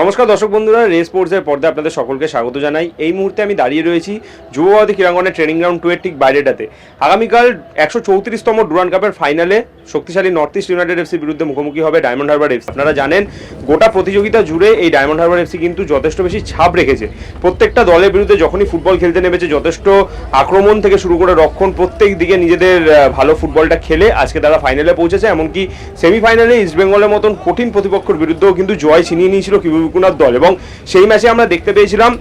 নমস্কার দর্শক বন্ধুরা রেস স্পোর্টসের পর্দায় আপনাদের সকলকে স্বাগত জানাই। এই মুহূর্তে আমি দাঁড়িয়ে রয়েছি যুবভারতী ক্রীড়াঙ্গনের ট্রেনিং গ্রাউন্ড টু এর ঠিক বাইরেটাতে আগামীকাল একশো চৌত্রিশতম ডুরান কাপের ফাইনালে শক্তিশালী নর্থ ইস্ট ইউনাইটেড এফসির বিরুদ্ধে মুখোমুখি হবে ডায়মন্ড হারবার এফসি আপনারা জানেন, গোটা প্রতিযোগিতা জুড়ে এই ডায়মন্ড হারবার এফসি কিন্তু যথেষ্ট বেশি ছাপ রেখেছে। প্রত্যেকটা দলের বিরুদ্ধে যখনই ফুটবল খেলতে নেমেছে, যথেষ্ট আক্রমণ থেকে শুরু করে রক্ষণ প্রত্যেক দিকে নিজেদের ভালো ফুটবলটা খেলে আজকে তারা ফাইনালে পৌঁছেছে। এমনকি সেমিফাইনালে ইস্টবেঙ্গলের মতন কঠিন প্রতিপক্ষের বিরুদ্ধেও কিন্তু জয় ছিনিয়ে নিয়েছিল কিবুকুনার দল। এবং সেই ম্যাচে আমরা দেখতে পেয়েছিলাম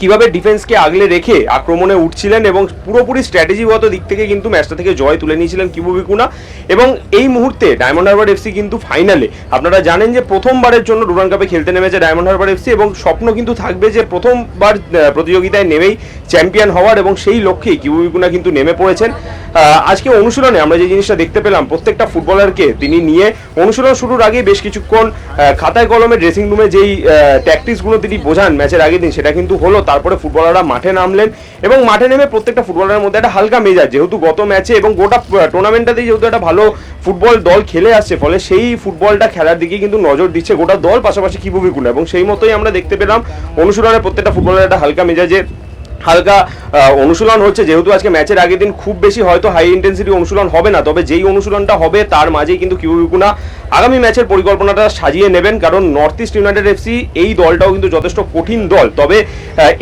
কীভাবে ডিফেন্সকে আগলে রেখে আক্রমণে উঠছিলেন এবং পুরোপুরি স্ট্র্যাটেজিগত দিক থেকে কিন্তু ম্যাচটা থেকে জয় তুলে নিয়েছিলেন কিবু বিকুনা এবং এই মুহূর্তে ডায়মন্ড হারবার এফসি কিন্তু ফাইনালে আপনারা জানেন যে প্রথমবারের জন্য ডুরান কাপে খেলতে নেমেছে ডায়মন্ড হারবার এফসি এবং স্বপ্ন কিন্তু থাকবে যে প্রথমবার প্রতিযোগিতায় নেমেই চ্যাম্পিয়ন হওয়ার এবং সেই লক্ষ্যেই কিবু বিকুনা কিন্তু নেমে পড়েছেন। আজকে অনুশীলনে আমরা যে জিনিসটা দেখতে পেলাম, প্রত্যেকটা ফুটবলারকে তিনি নিয়ে অনুশীলন শুরুর আগে বেশ কিছুক্ষণ খাতায় কলমে ড্রেসিং রুমে যেই ট্যাকটিক্সগুলো তিনি বোঝান ম্যাচের আগের দিন, সেটা কিন্তু হলো। তারপরে ফুটবলাররা মাঠে নামলেন এবং মাঠে নেমে প্রত্যেকটা ফুটবলারের মধ্যে একটা হালকা মেজাজ, যেহেতু গত ম্যাচে এবং গোটা টুর্নামেন্টটাতেই যেহেতু একটা ভালো ফুটবল দল খেলে আসছে, ফলে সেই ফুটবলটা খেলার দিকে কিন্তু নজর দিচ্ছে গোটা দল, পাশাপাশি কিবু বিকুনা এবং সেই মতোই আমরা দেখতে পেলাম, অনুশীলনে প্রত্যেকটা ফুটবলারের একটা হালকা মেজাজে হালকা অনুশীলন হচ্ছে। যেহেতু আজকে ম্যাচের আগের দিন খুব বেশি হয়তো হাই ইন্টেন্সিটি অনুশীলন হবে না, তবে যেই অনুশীলনটা হবে তার মাঝেই কিন্তু কিউ বিকুনা আগামী ম্যাচের পরিকল্পনাটা সাজিয়ে নেবেন, কারণ নর্থ ইস্ট ইউনাইটেড এফসি এই দলটাও কিন্তু যথেষ্ট কঠিন দল। তবে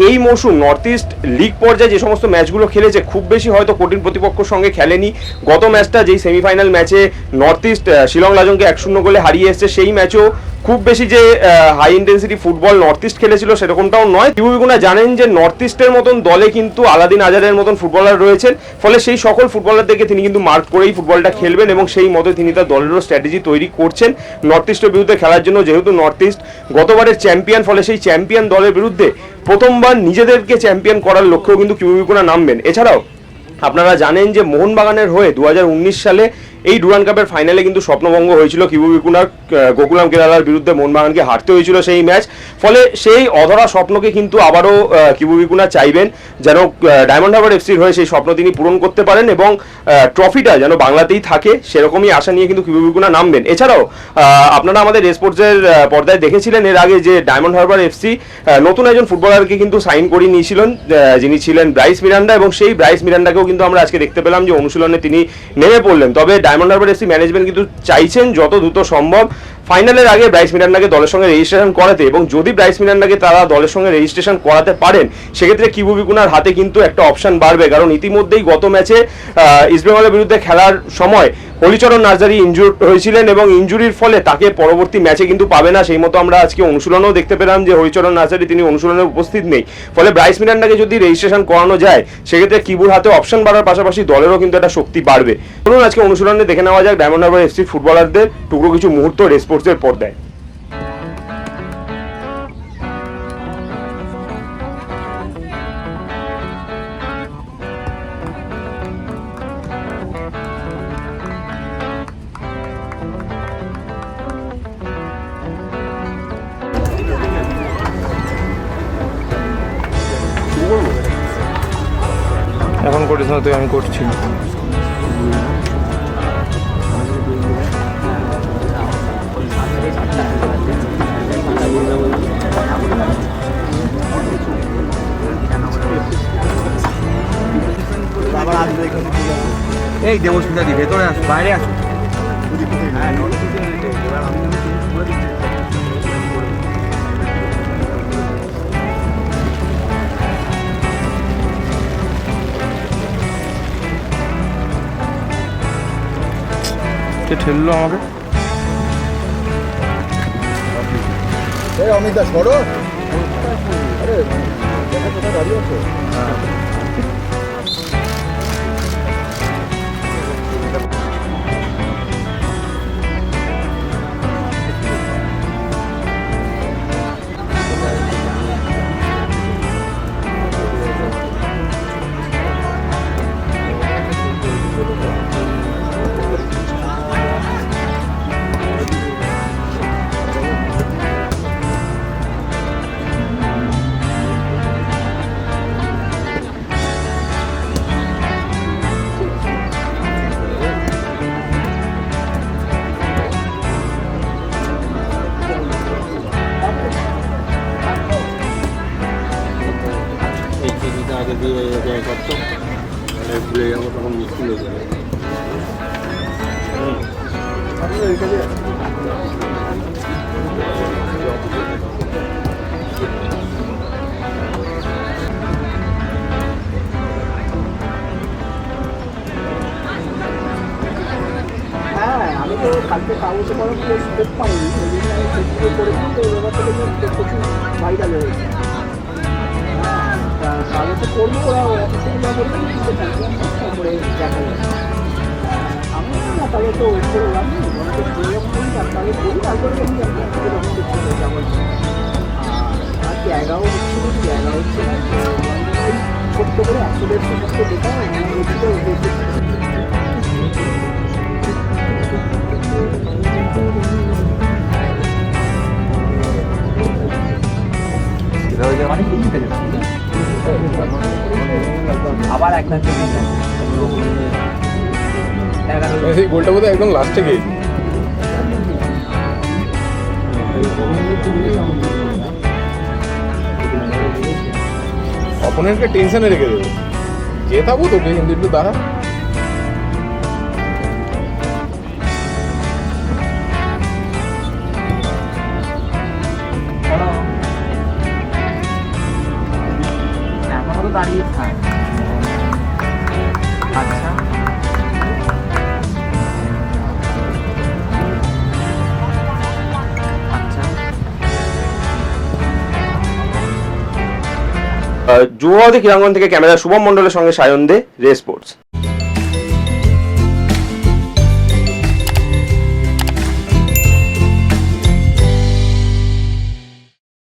এই মৌসুম নর্থ ইস্ট লিগ পর্যায়ে যে সমস্ত ম্যাচগুলো খেলেছে, খুব বেশি হয়তো কঠিন প্রতিপক্ষের সঙ্গে খেলেনি। গত ম্যাচটা যেই সেমিফাইনাল ম্যাচে নর্থ ইস্ট শিলং লাজংকে এক শূন্য গোলে হারিয়ে এসেছে, সেই ম্যাচও খুব বেশি যে high intensity football north east খেলেছিল সেরকমটাও নয়। কিউবিগুনা জানেন যে নর্থ ইস্টের মতন দলে কিন্তু আলাদিন আজাদের মতন ফুটবলার রয়েছেন। ফলে সেই সকল ফুটবলারদেরকে তিনি কিন্তু মার্ক করেই ফুটবলটা খেলবেন এবং সেই মতো তিনি তার দলেরও স্ট্র্যাটেজি তৈরি করছেন নর্থ ইস্টের বিরুদ্ধে খেলার জন্য। যেহেতু নর্থ ইস্ট গতবারের চ্যাম্পিয়ন ফলে সেই চ্যাম্পিয়ন দলের বিরুদ্ধে প্রথমবার নিজেদেরকে চ্যাম্পিয়ন করার লক্ষ্যেও কিন্তু কিউবিগুনা নামবেন। এছাড়াও আপনারা জানেন যে মোহনবাগানের হয়ে দু হাজার উনিশ সালে এই ডুরান কাপের ফাইনালে কিন্তু স্বপ্নভঙ্গ হয়েছিল কিবু বিকুনার গোকুলাম কেরালার বিরুদ্ধে মোহনবাগানকে হারতে হয়েছিল সেই ম্যাচ। ফলে সেই অধরা স্বপ্নকে কিন্তু আবারও কিবু বিকুনা চাইবেন যেন ডায়মন্ড হারবার এফসির হয়ে সেই স্বপ্ন তিনি পূরণ করতে পারেন এবং ট্রফিটা যেন বাংলাতেই থাকে, সেরকমই আশা নিয়ে কিন্তু কিবু বিকুনা নামবেন। এছাড়াও আপনারা আমাদের স্পোর্টসের পর্দায় দেখেছিলেন এর আগে যে ডায়মন্ড হারবার এফসি নতুন একজন ফুটবলারকে কিন্তু সাইন করিয়ে নিয়েছিলেন যিনি ছিলেন ব্রাইস মিরান্ডা এবং সেই ব্রাইস মিরান্ডাকেও কিন্তু আমরা আজকে দেখতে পেলাম যে অনুশীলনে তিনি নেমে পড়লেন। তবে ডায়মন্ড হারবার এসি ম্যানেজমেন্ট কিন্তু চাইছেন যত দ্রুত সম্ভব। ফাইনালের আগে ব্রাইস মিরান্ডাকে দলের সঙ্গে রেজিস্ট্রেশন করাতে এবং যদি ব্রাইস মিরান্ডাকে তারা দলের সঙ্গে রেজিস্ট্রেশন করাতে পারেন, সেক্ষেত্রে কিবু বিকুনার হাতে কিন্তু একটা অপশন বাড়বে। কারণ ইতিমধ্যেই গত ম্যাচে ইস্টবেঙ্গলের বিরুদ্ধে খেলার সময় হলিচরণ নার্জারি ইনজুর হয়েছিলেন এবং ইনজুরির ফলে তাকে পরবর্তী ম্যাচে কিন্তু পাবে না। সেই মতো আমরা আজকে অনুশীলনেও দেখতে পেলাম যে হরিচরণ নার্জারি তিনি অনুশীলনে উপস্থিত নেই। ফলে ব্রাইস মিরান্ডাকে যদি রেজিস্ট্রেশন করানো যায়, সেক্ষেত্রে কিবুর হাতে অপশন বাড়ার পাশাপাশি দলেরও কিন্তু একটা শক্তি বাড়বে। ধরুন আজকে অনুশীলনে দেখে নেওয়া যাক ডায়মন্ড হারবার এফসি ফুটবলারদের টুকরো কিছু মুহূর্ত রেসপোর্টসের পর্দায় এখন করিস না তুই আমি করছি এই দেবস্মিতা দি ভেতরে আসো বাইরে আসো। কে ঠেললো আমাকে? এই অমিতা সরো। আরে দেখা কোথায় দাঁড়িয়ে আছো মানে ভুলে যাব তখন মুশকিল হয়ে যাবে হ্যাঁ আমি তো কালকে কাগজে করার পোস্ট করতে পারিনি ওই জন্য আমি ফেসবুকে করেছি, তো এবার থেকে প্রচুর ভাইরাল হয়েছে। হ্যাঁ, তো করব ওরা অফিসে যা তারপরে দেখা আমি না তাহলে তো ওই করে লাভ নেই তাহলে করি তারপরে আমি আর জায়গাও জায়গা হচ্ছে না ছোট্ট করে একশো দেড়শো মতো দেখা সেই গোলটা বোধহয় একদম লাস্টে গিয়েছি অপোনেন্টকে টেনশনে রেখে দেবে। যে থাকব তোকে কিন্তু একটু দাঁড়া। দাঁড়িয়ে থাক। আচ্ছা। যুবভারতী ক্রীড়াঙ্গন থেকে ক্যামেরা শুভম মণ্ডলের সঙ্গে সায়ন দে রে স্পোর্টস।